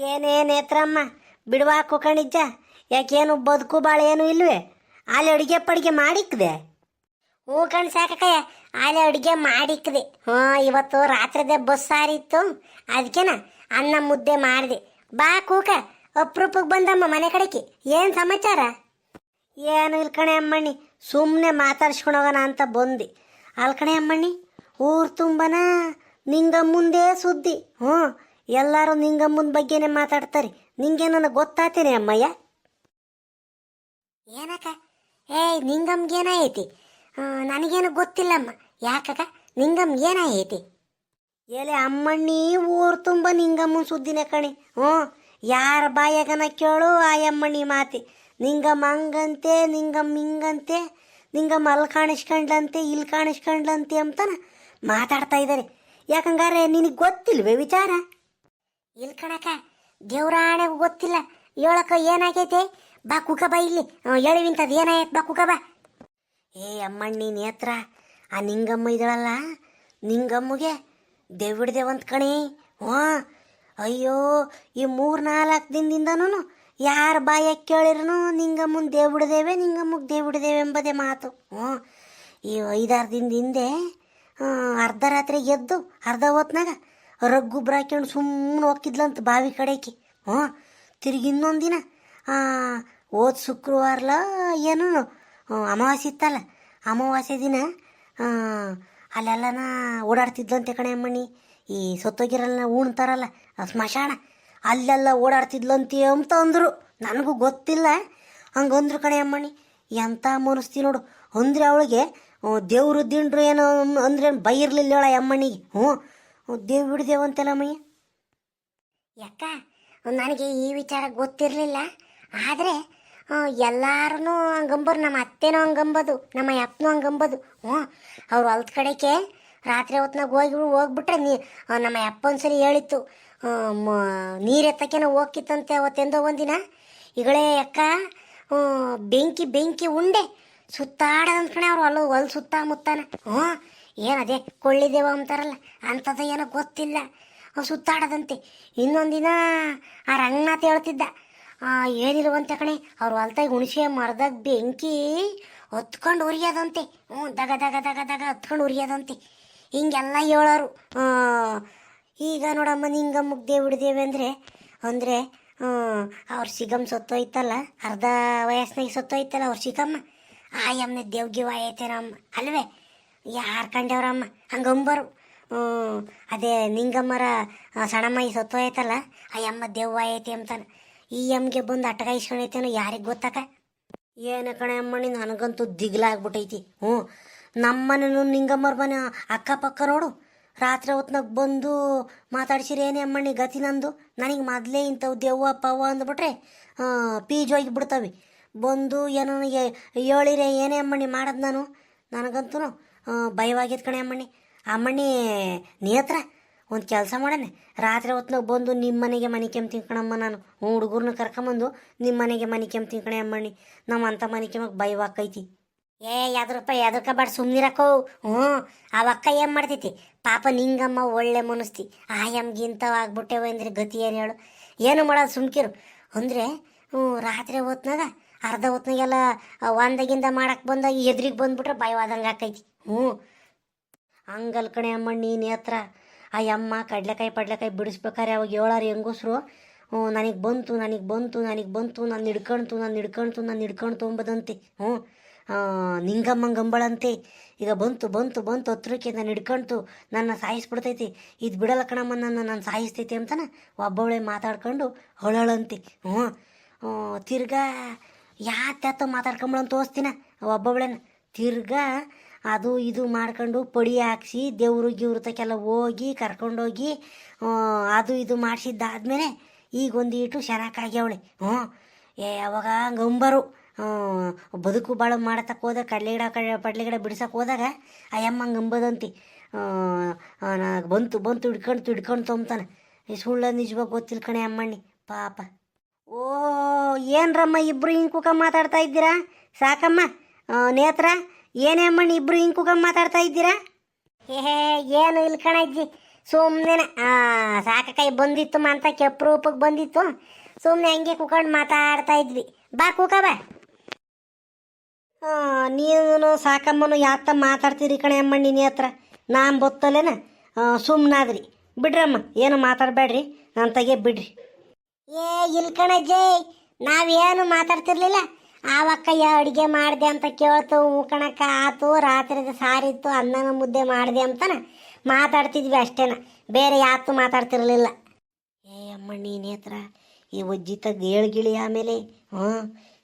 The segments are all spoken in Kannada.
ಏನೇ ನೇತ್ರಮ್ಮ ಬಿಡುವಾಕು ಕಣಿಜ್ಜ ಯಾಕೇನು ಬದುಕು ಬಾಳೆ ಏನು ಇಲ್ವೇ? ಅಲ್ಲಿ ಅಡುಗೆ ಪಡಿಗೆ ಮಾಡಿಕ್ದೆ? ಹ್ಞೂ ಕಣ್ ಸಾಕಕ್ಕಯ್ಯ ಅಲ್ಲಿ ಅಡುಗೆ ಮಾಡಿಕ್ದೆ. ಹ್ಞೂ, ಇವತ್ತು ರಾತ್ರಿದೆ ಬಸ್ ಸಾರಿತ್ತು. ಅದಕ್ಕೆನ ಅನ್ನ ಮುದ್ದೆ ಮಾಡಿದೆ. ಬಾ ಕೂಕ ಅಪ್ರೂಪಕ್ಕೆ ಬಂದಮ್ಮ ಮನೆ ಕಡೆಗೆ. ಏನು ಸಮಾಚಾರ? ಏನು ಇಲ್ಲ ಕಣೆ ಅಮ್ಮಣ್ಣಿ ಸುಮ್ಮನೆ ಮಾತಾಡ್ಸ್ಕೊಂಡೋಗೋಣ ಅಂತ ಬಂದು. ಅಲ್ಲಿ ಕಣೆ ಅಮ್ಮಣ್ಣಿ, ಊರು ತುಂಬನ ಮುಂದೆ ಸುದ್ದಿ. ಹ್ಞೂ ಎಲ್ಲರೂ ನಿಂಗಮ್ಮನ ಬಗ್ಗೆನೇ ಮಾತಾಡ್ತಾರೆ. ನಿಂಗೆ ನನಗೆ ಗೊತ್ತಾತೇನೆ ಅಮ್ಮಯ್ಯ? ಏನಕ್ಕ? ಏಯ್, ನಿಂಗಮ್ಗೆ ಏನಾಯ್ತಿ? ನನಗೇನು ಗೊತ್ತಿಲ್ಲಮ್ಮ. ಯಾಕಕ್ಕ? ನಿಂಗಮ್ ಏನಾಯ್ತಿ? ಎಲೆ ಅಮ್ಮಣ್ಣಿ, ಊರು ತುಂಬ ನಿಂಗಮ್ಮನ ಸುದ್ದಿನ ಕಣಿ. ಹ್ಞೂ, ಯಾರ ಬಾಯಾಗನ ಕೇಳು ಆ ಅಮ್ಮಣ್ಣಿ ಮಾತಿ. ನಿಂಗಮ್ಮ ಹಂಗಂತೆ, ನಿಂಗಮ್ಮ ಹಿಂಗಂತೆ, ನಿಂಗಮ್ಮ ಅಲ್ಲಿ ಕಾಣಿಸ್ಕೊಂಡ್ಲಂತೆ, ಇಲ್ಲಿ ಕಾಣಿಸ್ಕೊಂಡ್ಲಂತೆ ಅಂತಾನ ಮಾತಾಡ್ತಾ ಇದ್ದಾರೆ ಯಾಕಂಗಾರೆ ನಿನಗೆ ಗೊತ್ತಿಲ್ವೇ ವಿಚಾರ? ಇಲ್ಲಿ ಕಣಕ ದೇವ್ರಾಣೆಗೂ ಗೊತ್ತಿಲ್ಲ. ಹೇಳಕ್ಕ ಏನಾಗೈತೆ? ಬಾ ಕುಕ ಬಾ ಇಲ್ಲಿ. ಹೇಳಿವಿಂತದ್ ಏನಾಯ್ತು ಬಾ ಕುಕ ಬಾ. ಏ ಅಮ್ಮಣ್ಣಿ ನೇತ್ರ, ಆ ನಿಂಗಮ್ಮ ಇದಳಲ್ಲ? ನಿಂಗಮ್ಮಗೆ ದೇವಿಡ್ದೇವಂತ ಕಣಿ. ಹ್ಞೂ. ಅಯ್ಯೋ, ಈ ಮೂರು ನಾಲ್ಕು ದಿನದಿಂದನೂ ಯಾರ ಬಾಯಕ್ಕೆ ಕೇಳಿರೂ ನಿಂಗಮ್ಮನ ದೇವಿಡ್ದೇವೆ ನಿಂಗಮ್ಮಗೆ ದೇವಿಡ್ದೇವೆ ಎಂಬುದೇ ಮಾತು. ಹ್ಞೂ. ಈ ಐದಾರು ದಿನದ ಹಿಂದೆ ಅರ್ಧ ರಾತ್ರಿ ಎದ್ದು ಅರ್ಧ ಹೊತ್ನಾಗ ರಗ್ಗುಬ್ರ ಹಾಕ್ಯಂಡು ಸುಮ್ಮನೆ ಹೋಗಿದ್ಲಂತ ಬಾವಿ ಕಡೆಗೆ ಹ್ಞೂ, ತಿರುಗಿ ಇನ್ನೊಂದು ದಿನ ಓದ್ ಶುಕ್ರವಾರಲ ಏನು ಅಮಾವಾಸ್ಯ ಇತ್ತಲ್ಲ, ಅಮಾವಾಸ್ಯೆ ದಿನ ಅಲ್ಲೆಲ್ಲನ ಓಡಾಡ್ತಿದ್ಲಂತೆ ಕಣೆ ಅಮ್ಮಣ್ಣಿ. ಈ ಸೊತ್ತೋಗಿರಲ್ಲ ಉಣ್ತಾರಲ್ಲ ಸ್ಮಶಾನ, ಅಲ್ಲೆಲ್ಲ ಓಡಾಡ್ತಿದ್ಲಂತೆ ಅಂತ ಅಂದರು. ನನಗೂ ಗೊತ್ತಿಲ್ಲ ಹಂಗಂದ್ರು ಕಣೆ ಅಮ್ಮಣ್ಣಿ. ಎಂಥ ಮನಸ್ತಿ ನೋಡು. ಅಂದ್ರೆ ಅವಳಿಗೆ ದೇವ್ರು ದಿಂಡ್ರು ಏನೋ ಅಂದ್ರೆ ಬೈರ್ಲಿಲ್ಲ ಹೇಳ ಅಮ್ಮಣ್ಣಿಗೆ. ಹ್ಞೂ ದೇವ್ ಬಿಡ್ದೇವಂತೆಲ್ಲ ನಮಯ್ಯ ಯಾಕ? ನನಗೆ ಈ ವಿಚಾರ ಗೊತ್ತಿರಲಿಲ್ಲ. ಆದರೆ ಎಲ್ಲಾರು ಹಂಗಂಬರು ನಮ್ಮ ಅತ್ತೆನೂ ಹಂಗಂಬದು, ನಮ್ಮ ಅಪ್ಪನೂ ಹಂಗಂಬದು. ಹ್ಞೂ, ಅವ್ರು ಹೊಲ್ದ ಕಡೆಗೆ ರಾತ್ರಿ ಹೊತ್ನಾಗ ಹೋಗಿ ಹೋಗ್ಬಿಟ್ರೆ ನೀ ನಮ್ಮ ಅಪ್ಪ ಒಂದ್ಸರಿ ಹೇಳಿತ್ತು ನೀರು ಎತ್ತಕ್ಕೇನೋ ಹೋಗಿತ್ತಂತೆ ಅವತ್ತೆಂದೋ ಒಂದಿನ. ಈಗಳೇ ಅಕ್ಕ ಬೆಂಕಿ ಬೆಂಕಿ ಉಂಡೆ. ಸುತ್ತಾಡದ ಕಣೆ ಅವ್ರು ಹೊಲ ಹೊಲ ಸುತ್ತಮುತ್ತಾನ. ಹ್ಞೂ ಏನದೇ ಕೊಳ್ಳಿದೇವ ಅಂತಾರಲ್ಲ, ಅಂಥದ್ದು ಏನೋ ಗೊತ್ತಿಲ್ಲ. ಅವು ಸುತ್ತಾಡದಂತೆ. ಇನ್ನೊಂದಿನ ಆ ರಂಗನಾಥ್ ಹೇಳ್ತಿದ್ದ ಏನಿಲ್ವಂತೆ ಕಣೆ, ಅವ್ರ ಹೊಲ್ತಾಗಿ ಹುಣಸೆ, ಮರದಾಗ ಬೆಂಕಿ, ಹೊತ್ಕೊಂಡು ಉರಿಯೋದಂತೆ. ಹ್ಞೂ, ದಗ ದಗ ದಗ ದಗ ಹತ್ಕೊಂಡು ಉರಿಯೋದಂತೆ. ಹಿಂಗೆಲ್ಲ ಹೇಳೋರು. ಈಗ ನೋಡಮ್ಮ, ನಿಂಗಮ್ಮಗ್ ದೇವಿಡ್ದೇವೆ ಅಂದರೆ ಅಂದರೆ ಅವ್ರ ಸಿಗಮ್ ಸತ್ತೋಯ್ತಲ್ಲ, ಅರ್ಧ ವಯಸ್ಸಿನಾಗ ಸತ್ತೋಯ್ತಲ್ಲ ಅವ್ರ ಸಿಗಮ್ಮ. ಆ ಯಮ್ನೆ ದೇವ್ಗಿವ ಐತೇನಮ್ಮ, ಅಲ್ವೇ? ಯಾರು ಕಂಡವ್ರಮ್ಮ? ಹಂಗಂಬರು. ಹ್ಞೂ ಅದೇ ನಿಂಗಮ್ಮರ ಸಣಮ್ಮ ಈ ಸತ್ತೋಯ್ತಲ್ಲ ಆ ಯಮ್ಮ ದೇವ್ವ ಐತಿ ಅಂತಾನೆ. ಈ ಅಮ್ಮಗೆ ಬಂದು ಅಟಕ ಯಾರಿಗೆ ಗೊತ್ತಕ? ಏನು ಕಣೆ ಅಮ್ಮಣಿ ನನಗಂತೂ ದಿಗ್ಲಾಗ್ಬಿಟ್ಟೈತಿ ಹ್ಞೂ ನಮ್ಮನೇನು ನಿಂಗಮ್ಮರ ಮನೆ ಅಕ್ಕಪಕ್ಕ ನೋಡು. ರಾತ್ರಿ ಹೊತ್ನಾಗ ಬಂದು ಮಾತಾಡ್ಸಿರಿ ಏನೇ ಅಮ್ಮಣ್ಣಿ ಗತಿ ನಂದು? ನನಗೆ ಮೊದಲೇ ಇಂಥವು ದೆವ್ವ, ಪವ್ವ ಅಂದ್ಬಿಟ್ರೆ ಪೀಜ್ ಹೋಗಿ ಬಿಡ್ತವೆ ಬಂದು ಏನೋ ಹೇಳಿರೆ, ಏನೇ ಅಮ್ಮಣ್ಣಿ ಮಾಡೋದು ನಾನು? ನನಗಂತೂ ಭಯವಾಗಿತ್ತು ಕಣೆ ಅಮ್ಮಣ್ಣಿ. ಅಮ್ಮಣ್ಣಿ, ನೀ ಹತ್ರ ಒಂದು ಕೆಲಸ ಮಾಡೋಣ ರಾತ್ರಿ ಹೊತ್ನಾಗ ಬಂದು ನಿಮ್ಮ ಮನೆಗೆ ಮನೆ ಕೆಮ್ಮು ತಿನ್ಕಣಮ್ಮ ನಾನು. ಹುಡುಗರ್ನ ಕರ್ಕೊಂಬಂದು ನಿಮ್ಮ ಮನೆಗೆ ಮನೆ ಕೆಮ್ಮು ತಿನ್ಕಣೆ ಅಮ್ಮಣ್ಣಿ. ನಮ್ಮ ಅಂಥ ಮನೆ ಕೆಮ್ಮಕ್ಕೆ ಭಯವಾಕೈತಿ ಏ ಯಾವ್ದ್ರಪ್ಪ ಯಾವ್ದಕ್ಕ ಬಾಡ್ ಸುಮ್ಮನಿರಕ್ಕೋ ಹ್ಞೂ, ಆ ಅಕ್ಕ ಏನು ಮಾಡ್ತೈತಿ? ಪಾಪ ನಿಂಗಮ್ಮ ಒಳ್ಳೆ ಮನಸ್ತಿ ಆ ಯಮ್ಗಿಂತವ ಆಗ್ಬಿಟ್ಟೆವ ಅಂದ್ರೆ ಗತಿ ಏನು ಹೇಳು? ಏನು ಮಾಡೋದು ಸುಮ್ಕಿರು. ಅಂದರೆ, ಹ್ಞೂ, ರಾತ್ರಿ ಹೊತ್ನಾಗ ಅರ್ಧ ಹೊತ್ನಾಗೆಲ್ಲ ಒಂದಾಗಿಂದ ಮಾಡಕ್ಕೆ ಬಂದಾಗ ಎದ್ರಿಗೆ ಬಂದ್ಬಿಟ್ರೆ ಭಯವಾದಂಗೆ ಆಕೈತಿ. ಹ್ಞೂ. ಹಂಗಲ್ ಕಣೆ ಅಮ್ಮ ನೀನು ಹತ್ರ ಆ ಅಮ್ಮ, ಕಡ್ಲೆಕಾಯಿ, ಪಡ್ಲೆಕಾಯಿ ಬಿಡಿಸ್ಬೇಕಾರೆ ಅವಾಗ ಹೇಳಾರ ಹೆಂಗಸ್ರು. ನನಗೆ ಬಂತು ನನಗೆ ಬಂತು ನನಗೆ ಬಂತು, ನಾನು ಹಿಡ್ಕೊಳ್ತು ನಾನು ಹಿಡ್ಕೊಳ್ತು ನಾನು ಹಿಡ್ಕೊಂಡು ಅಂಬದಂತೆ ಹ್ಞೂ. ನಿಂಗಮ್ಮ ಅಂಬಳಂತೆ. ಈಗ ಬಂತು ಬಂತು ಬಂತು, ಹತ್ರಕ್ಕೆ ನಾನು ಹಿಡ್ಕೊಳ್ತು ನನ್ನ ಸಾಯಿಸ್ಬಿಡ್ತೈತಿ. ಇದು ಬಿಡಲ್ಲ ಕಣಮ್ಮ, ನನ್ನ, ನಾನು ಸಾಯಿಸ್ತೈತಿ ಅಂತನ ಒಬ್ಬವಳೆ ಮಾತಾಡ್ಕೊಂಡು ಹೊಳಳಂತೆ ಹ್ಞೂ, ತಿರ್ಗಾ ಯಾತ್ಯಾತ ಮಾತಾಡ್ಕೊಂಬಳಂತ ತೋರಿಸ್ತೀನ. ಒಬ್ಬೊಬ್ಳೆನ ತಿರ್ಗಾ ಅದು ಇದು ಮಾಡ್ಕೊಂಡು ಪಡಿ ಹಾಕ್ಸಿ ದೇವ್ರು ಗಿವ್ರು ತಕ್ಕೆಲ್ಲ ಹೋಗಿ ಕರ್ಕೊಂಡೋಗಿ ಅದು ಇದು ಮಾಡಿಸಿದ್ದಾದ್ಮೇಲೆ ಈಗ ಒಂದೀಟು ಅವಳೆ ಹ್ಞೂ. ಏ, ಅವಾಗ ಗಂಬರು ಬದುಕು ಬಾಳು ಮಾಡತಕ್ಕೆ ಹೋದಾಗ ಕಡಲೆ ಗಿಡ ಕಡ ಪಡ್ಲೆ ಗಿಡ ಬಿಡ್ಸಕ್ಕೆ ಹೋದಾಗ ಅಯ್ಯಮ್ಮಂಗೆ ಅಂಬದಂತಿ. ಬಂತು ಬಂತು ಹಿಡ್ಕೊಂಡು ಹಿಡ್ಕೊಂಡು ತೊಂಬ್ತಾನೆ ಸುಳ್ಳ ನಿಜವಾಗಿ ಗೊತ್ತಿಲ್ಲ ಕಣೆ ಅಮ್ಮಣ್ಣಿ. ಪಾಪ. ಓ ಏನ್ರಮ್ಮ ಇಬ್ರು ಹಿಂಗೆ ಕುಕ ಮಾತಾಡ್ತಾ ಇದ್ದೀರಾ? ಸಾಕಮ್ಮ. ನೇತ್ರ ಏನೇಮ್ಮಣ್ಣ ಇಬ್ಬರು ಇಬ್ರು ಹಿಂಗೆ ಕುಕ ಮಾತಾಡ್ತಾ ಇದ್ದೀರಾ? ಏ ಏನು ಇಲ್ಲಿ ಕಣಜ್ಜಿ ಸುಮ್ಮನೆ ಸಾಕಕೈ ಬಂದಿತ್ತು ಅಂತ ಕೆಪ್ರೂಪಕ್ಕೆ ಬಂದಿತ್ತು. ಸುಮ್ಮನೆ ಹಂಗೆ ಕುಕೊಂಡು ಮಾತಾಡ್ತಾ ಇದ್ವಿ. ಬಾ, ಕೂಕ ಬಾ. ನೀನು ಸಾಕಮ್ಮನು ಯಾತ ಮಾತಾಡ್ತೀರಿ ಕಣೆ ಅಮ್ಮ ನಿನ್ನ ಹತ್ರ? ನಾನು ಬತ್ತಲೇನ? ಸುಮ್ಮನಾದ್ರಿ ಬಿಡ್ರಮ್ಮ, ಏನು ಮಾತಾಡಬೇಡ್ರಿ. ನನ್ನ ತೆಗೆ ಬಿಡ್ರಿ. ಏ, ಇಲ್ಲಿ ಕಣಜ್ಜೆ ನಾವೇನು ಮಾತಾಡ್ತಿರ್ಲಿಲ್ಲ. ಆವಕ್ಕ ಅಡುಗೆ ಮಾಡಿದೆ ಅಂತ ಕೇಳ್ತು ಕಣಕ್ಕ ಆತು, ರಾತ್ರಿದ ಸಾರಿತ್ತು, ಅನ್ನನ ಮುದ್ದೆ ಮಾಡಿದೆ ಅಂತನ ಮಾತಾಡ್ತಿದ್ವಿ ಅಷ್ಟೇನ. ಬೇರೆ ಯಾತು ಮಾತಾಡ್ತಿರ್ಲಿಲ್ಲ. ಏ ಅಮ್ಮ ನೀನೇ ಹತ್ರ ಈ ಒಜ್ಜಿ ತಗ್ದು ಹೇಳ್ಗಿಳಿ ಆಮೇಲೆ, ಹ್ಞೂ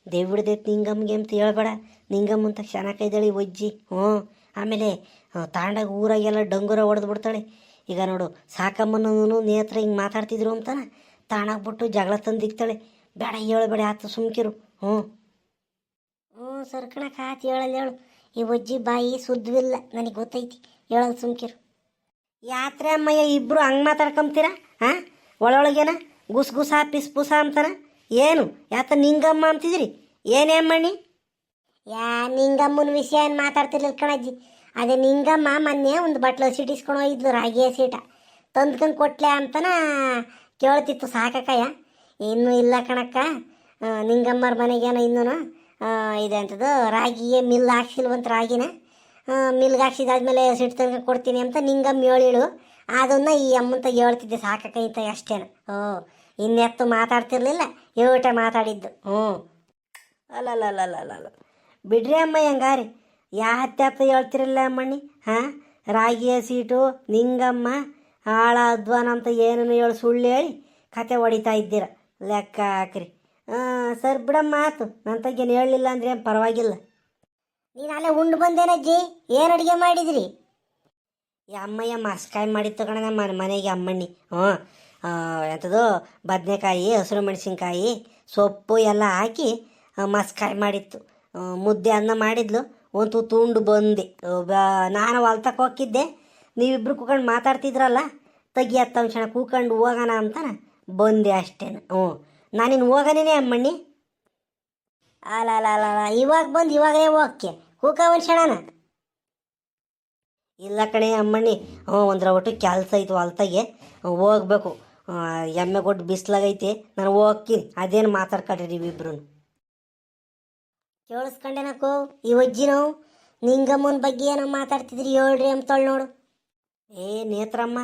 ದೇವ್ಬಿಡ್ದೈತೆ ನಿಂಗಮ್ಗೆ ಅಂತ ಹೇಳ್ಬೇಡ. ನಿಂಗಮ್ಮ ಅಂತ ಇದ್ದಾಳೆ ಒಜ್ಜಿ ಹ್ಞೂ, ಆಮೇಲೆ ತಾಂಡಾಗ ಊರಾಗೆಲ್ಲ ಡಂಗುರ ಹೊಡೆದು ಬಿಡ್ತಾಳೆ. ಈಗ ನೋಡು ಸಾಕಮ್ಮನೂ ನೇತ್ರ ಹಿಂಗೆ ಮಾತಾಡ್ತಿದ್ರು ಅಂತಾನ ತಾಣಾಗ್ಬಿಟ್ಟು ಜಗಳ ತಂದಿಕ್ತಾಳೆ. ಬೇಡ ಹೇಳಬೇಡ ಆತು ಸುಮ್ಕಿರು ಹ್ಞೂ. ಹ್ಞೂ ಸರ್ಕಣಕ್ಕೆ ಆತು ಹೇಳಲ್ಲ ಹೇಳು. ಈ ಒಜ್ಜಿ ಬಾಯಿ ಸುದ್ವಿಲ್ಲ ನನಗೆ ಗೊತ್ತೈತಿ. ಹೇಳಲ್ ಸುಮ್ಕಿರು ಯಾತ್ರೆ ಅಮ್ಮಯ್ಯ ಇಬ್ಬರು ಹಂಗೆ ಮಾತಾಡ್ಕೊಂತೀರ ಹಾಂ? ಒಳೊಳಗೇನ ಗುಸ್ ಗುಸ, ಪಿಸ್ ಪುಸ ಅಂತಾನ ಏನು? ಯಾತ ನಿಂಗಮ್ಮ ಅಂತಿದ್ರಿ? ಏನೇ ಅಮ್ಮಣ್ಣಿ? ಯಾ, ನಿಂಗಮ್ಮನ ವಿಷಯ ಏನು ಮಾತಾಡ್ತಿರ್ಲಿಲ್ಲ ಕಣಜ್ಜಿ. ಅದೇ ನಿಂಗಮ್ಮ ಮೊನ್ನೆ ಒಂದು ಬಟ್ಲು ಸೀಟ್ ಹೋಗಿದ್ಲು, ರಾಗಿಯ ಸೀಟ. ತಂದ್ಕೊಂಡು ಕೊಟ್ಲೆ ಅಂತನ ಕೇಳ್ತಿತ್ತು ಸಾಕಕ್ಕಯ್ಯ ಇನ್ನೂ ಇಲ್ಲ ಕಣಕ್ಕ. ನಿಂಗಮ್ಮರ ಮನೆಗೇನ ಇನ್ನೂ ಇದೆ ಅಂತದು ರಾಗಿಗೆ ಮಿಲ್ ಹಾಕ್ಸಿಲ್ವಂತ ರಾಗಿನ? ಮಿಲ್ಗೆ ಹಾಕ್ಸಿದಾದ್ಮೇಲೆ ಸಿಟ್ಟು ತನಕ ಕೊಡ್ತೀನಿ ಅಂತ ನಿಂಗಮ್ಮ ಹೇಳಿಳು. ಅದನ್ನು ಈ ಅಮ್ಮಂತ ಹೇಳ್ತಿದ್ದೆ ಸಾಕಕ್ಕೈತ ಅಷ್ಟೇನು. ಓ ಇನ್ನೆತ್ತು ಮಾತಾಡ್ತಿರ್ಲಿಲ್ಲ ಏಟ ಮಾತಾಡಿದ್ದು. ಹ್ಞೂ. ಅಲ್ಲಲ್ಲಲ್ಲಲ್ಲಲ್ಲ ಬಿಡ್ರಿ ಅಮ್ಮ ಹೆಂಗಾರಿ? ಯಾ ಹತ್ಯಾತ ಹೇಳ್ತಿರಲಿಲ್ಲ ಅಮ್ಮಣ್ಣಿ? ಹಾಂ? ರಾಗಿಯ ಸೀಟು, ನಿಂಗಮ್ಮ, ಆಳ, ಅಧ್ವಾನ ಅಂತ ಏನನ್ನು ಹೇಳಿ ಸುಳ್ಳು ಹೇಳಿ ಕತೆ ಹೊಡಿತಾ ಇದ್ದೀರ. ಲೆಕ್ಕ ಹಾಕ್ರಿ. ಹಾಂ ಸರ್, ಬಿಡಮ್ಮ ಆತು ನನ್ನ ತಗ್ಗೇನು ಹೇಳಲಿಲ್ಲ ಅಂದ್ರೆ ಏನು ಪರವಾಗಿಲ್ಲ. ನೀನು ಅಲ್ಲೇ ಉಂಡು ಬಂದೇನಜ್ಜಿ ಏನು ಅಡುಗೆ ಮಾಡಿದ್ರಿ? ಅಮ್ಮಯ್ಯ ಮಸ್ಕಾಯಿ ಮಾಡಿ ತಗೊಂಡ ನಮ್ಮ ಮನೆಗೆ ಅಮ್ಮಣ್ಣಿ. ಹ್ಞೂ. ಎಂಥದ್ದು ಬದನೆಕಾಯಿ, ಹಸಿರು ಮೆಣಸಿನ್ಕಾಯಿ, ಸೊಪ್ಪು ಎಲ್ಲ ಹಾಕಿ ಮಸ್ಕಾಯಿ ಮಾಡಿತ್ತು. ಮುದ್ದೆ ಅನ್ನ ಮಾಡಿದ್ಲು. ಒಂದು ತುಂಡು ಬಂದೆ. ನಾನು ಹೊಲ್ತಕ್ಕೆ ಹೋಗಿದ್ದೆ ನೀವಿಬ್ರು ಕೂಕೊಂಡು ಮಾತಾಡ್ತಿದ್ರಲ್ಲ? ಅಂಶಣ ಕೂಕೊಂಡು ಹೋಗೋಣ ಅಂತಾನ. ಬಂದೆ ಅಷ್ಟೇನ ಹ್ಞೂ. ನಾನಿನ್ನು ಹೋಗನೇನೆ ಅಮ್ಮಣ್ಣಿ? ಅಲ್ಲ ಅಲ್ಲ ಅಲ್ಲ ಅಲ್ಲ. ಇವಾಗ ಬಂದು ಇವಾಗಲೇ ಹೋಗಕ್ಕೆ ಒಂದು ವಂಶಣನ ಇಲ್ಲ ಕಣೆ ಅಮ್ಮಣ್ಣಿ. ಹ್ಞೂ, ಒಂದ್ರ ಒಟ್ಟು ಕೆಲಸ ಐತು ಹೊಲ್ತಾಗೆ. ಹೋಗ್ಬೇಕು. ಎಮ್ಮೆ ಕೊಟ್ಟು ಬಿಸ್ಲಾಗೈತಿ. ನಾನು ಹೋಗ್ತೀನಿ ಅದೇನು ಮಾತಾಡ್ಕೊಳ್ರಿ ನೀವಿಬ್ರು ನಾಕು? ಈ ನಾವು ನಿಂಗಮ್ಮನ ಬಗ್ಗೆ ಏನೋ ಮಾತಾಡ್ತಿದ್ರಿ ಹೇಳ್ರಿ ಅಂತಳ್ ನೋಡು. ಏ, ನೇತ್ರಮ್ಮ.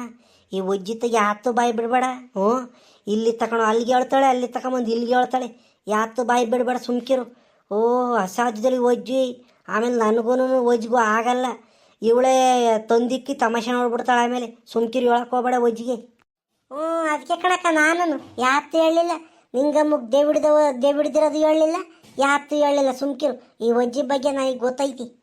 ಈ ಒಜ್ಜಿತ ಯಾತು ಬಾಯಿ ಬಿಡಬೇಡ. ಹ್ಞೂ, ಇಲ್ಲಿ ತಕೊಂಡು ಅಲ್ಲಿಗೆ ಹೇಳ್ತಾಳೆ, ಅಲ್ಲಿ ತಗೊಂಬಂದು ಇಲ್ಲಿಗೆ ಹೇಳ್ತಾಳೆ. ಯಾತು ಬಾಯಿ ಬಿಡಬೇಡ ಸುಮ್ಕಿರು. ಓ, ಅಸಾಧ್ಯದಲ್ಲಿ ಒಜ್ಜಿ. ಆಮೇಲೆ ನನಗೂ ಒಜ್ಜಿಗೂ ಆಗಲ್ಲ. ಇವಳೇ ತಂದಿಕ್ಕಿ ತಮಾಷೆ ನೋಡ್ಬಿಡ್ತಾಳೆ ಆಮೇಲೆ. ಸುಮ್ಕಿರು ಹೇಳಕ್ಕೆ ಹೋಗ್ಬೇಡ ಒಜ್ಜಿಗೆ. ಹ್ಞೂ ಅದಕ್ಕೆ ಕಣಕ್ಕ ನಾನು ಯಾತು ಹೇಳಲಿಲ್ಲ. ನಿಂಗಮ್ಮಗ್ ದೇವಿಡ್ದವ ದೇವಿಡ್ದಿರೋದು ಹೇಳಲಿಲ್ಲ. ಯಾತು ಹೇಳಲಿಲ್ಲ ಸುಮ್ಕಿರು. ಈ ಒಜ್ಜಿ ಬಗ್ಗೆ ನನಗೆ ಗೊತ್ತೈತಿ.